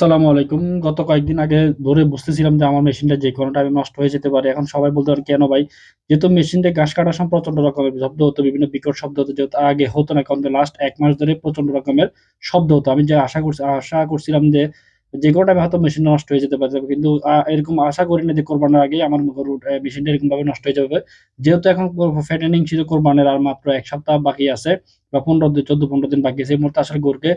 আসসালামু আলাইকুম। গত কয়েকদিন আগে ধরে বুঝতেছিলাম যে আমার মেশিনটা যে কোনো টাইমে নষ্ট হয়ে যেতে পারে। এখন সবাই বলতে পারে, "কেন ভাই?" যেহেতু মেশিনটা ঘাস কাটার সময় প্রচণ্ড রকমের শব্দ হতো, বিভিন্ন বিকট শব্দ হতো যেহেতু আগে হতো না। কারণ লাস্ট এক মাস ধরে প্রচণ্ড রকমের শব্দ হতো। আমি যে আশা করছি আশা করছিলাম যে যেকোনো টাইমে হয়তো মেশিন নষ্ট হয়ে যেতে পারে। কিন্তু এরকম আশা করিনি যে কোরবানের আগে আমার অ্যা মেশিনটা এরকমভাবে নষ্ট হয়ে যাবে। যেহেতু এখন ফ্যাটেনিং ছিল কোরবানির আর মাত্র এক সপ্তাহ বাকি আছে বা ১৫ দিন ১৪-১৫ দিন বাকি আছে। এই মুহূর্তে আসলে গরুকে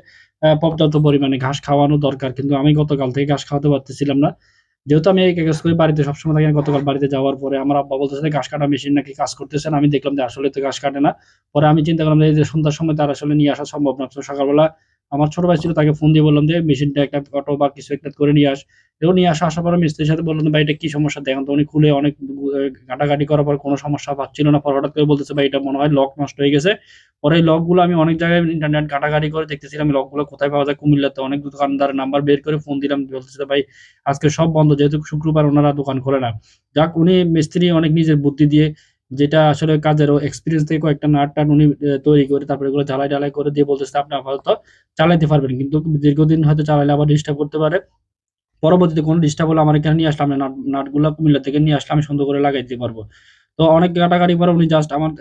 পর্যাপ্ত পরিমাণে ঘাস খাওয়ানো দরকার। কিন্তু আমি গতকাল থেকে ঘাস খাওয়াতে পারতেছিলাম না। যেহেতু আমি এই কাজ করি বাড়িতে সবসময় থাকি, গতকাল বাড়িতে যাওয়ার পরে আমার আব্বা বলতেছে যে, "ঘাস কাটা মেশিন নাকি কাজ করতেছে না।" আমি দেখলাম যে আসলে তো ঘাস কাটে না। পরে আমি চিন্তা করলাম যে যে সন্ধ্যার সময় তো আর আসলে নিয়ে আসা সম্ভব না। সকালবেলা আমার ছোট ভাই ছিল তাকে ফোন দিয়ে বললাম যে, "মেশিনটা একটা অটো বা কিছু একটা করে নিয়ে আস।" ও নিয়ে আসা আসার পরে মিস্ত্রির সাথে বললাম, "ভাই এটা কি সমস্যা দেখেন তো?" উনি খুলে অনেক ঘাটাঘাটি করার পর কোনো সমস্যা পাচ্ছিল না। পরে হঠাৎ করে বলতেছে, "ভাই এটা মনে হয় লক নষ্ট হয়ে গেছে।" পরে এই লকগুলো আমি অনেক জায়গায় ইন্টারনেট ঘাটাঘাটি করে দেখতেছিলাম লকগুলো কোথায় পাওয়া যায়। কুমিল্লাতে অনেক দোকানদার নাম্বার বের করে ফোন দিলাম। বলতেছে, "ভাই আজকে সব বন্ধ।" যেহেতু শুক্রবার ওনারা দোকান খোলে না। যাক উনি মিস্ত্রি অনেক নিজের বুদ্ধি দিয়ে যেটা আসলে কাজেরও এক্সপিরিয়েন্স থেকে কয়েকটা নাট-টাট উনি তৈরি করে তারপরে এগুলো ঝালাই-টালাই করে দিয়ে বলতেছে, "আপনি আপাতত চালাইতে পারবেন। কিন্তু দীর্ঘদিন হয়তো চালাইলে আবার ডিস্টার্ব করতে পারে। পরবর্তীতে কোনো ডিস্টার্ব হলে আমার এখানে নিয়ে আসলাম নাট নাটগুলা কুমিল্লা থেকে নিয়ে আসলে আমি সুন্দর করে লাগাই দিতে পারব।" তো অনেক ঘাটাঘাটি পরে উনি জাস্ট আমার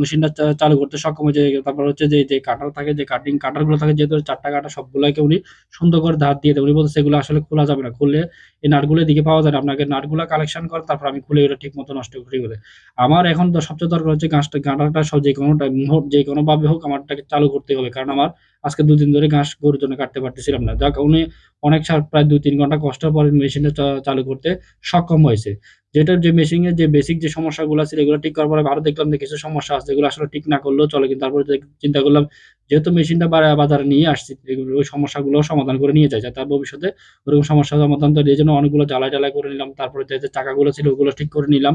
মেশিনটা চালু করতে সক্ষম হয়েছে। তারপর হচ্ছে যে, যে কাটার থাকে যে কাটিং কাটারগুলো থাকে যেহেতু ৪ টা কাটা সবগুলাকে উনি সুন্দর করে ধার দিয়ে দেয়। উনি বলতেছে, সেগুলো আসলে খোলা যাবে না। খুললে এই নাটগুলো দিকে পাওয়া যায় না। আপনাকে নাটগুলো কালেকশন করে তারপর আমি খুলে ওটা ঠিক মতো নষ্ট করি বলে।" আমার এখন সবচেয়ে দরকার হচ্ছে ঘাসটা কাটাটা স যেকোনো টাইম হোক যেকোনোভাবে হোক আমার এটাকে চালু করতে হবে। কারণ আমার আজকে ২ দিন ধরে ঘাস গরুর জন্য কাটতে পারতেছিলাম না। যাক উনি অনেক সার প্রায় ২-৩ ঘণ্টা কষ্টের পরে মেশিনটা চালু করতে সক্ষম হয়েছে। যেটার যে মেশিনের যে বেসিক যে সমস্যাগুলা আছে এগুলো ঠিক করার পরে আরও দেখলাম যে কিছু সমস্যা আছে যেগুলো আসলে ঠিক না করলেও চলে। কিন্তু তারপরে চিন্তা করলাম যেহেতু মেশিনটা বাজারে নিয়ে আসছি ওই সমস্যাগুলোও সমাধান করে নিয়ে যাই। যাতে আর ভবিষ্যতে ওরকম সমস্যার সমাধান তো এই জন্য অনেকগুলো জ্বালাই টালাই করে নিলাম। তারপরে যে, চাকাগুলো ছিল ওগুলো ঠিক করে নিলাম।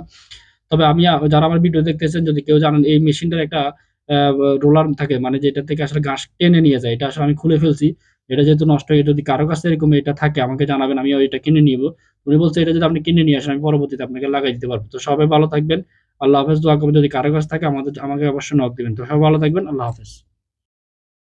তবে আমি যারা আমার ভিডিও দেখতেছেন যদি কেউ জানেন এই মেশিনটার একটা রোলার থাকে মানে যেটা থেকে আসলে ঘাস টেনে নিয়ে যায়। এটা আসলে আমি খুলে ফেলছি। এটা যেহেতু নষ্ট হয়ে যদি কারও কাছে এরকম এটা থাকে আমাকে জানাবেন। আমি ওইটা কিনে নিব উনি বলছে, "এটা যদি আপনি কিনে নিয়ে আসেন আমি পরবর্তীতে আপনাকে লাগাই দিতে পারব তো সবাই ভালো থাকবেন। আল্লাহ হাফেজ। দোয়া করবেন যদি কারও কাছে থাকে আমাদের আমাকে অবশ্যই নক দিবেন। তো সবাই ভালো থাকবেন। আল্লাহ হাফেজ।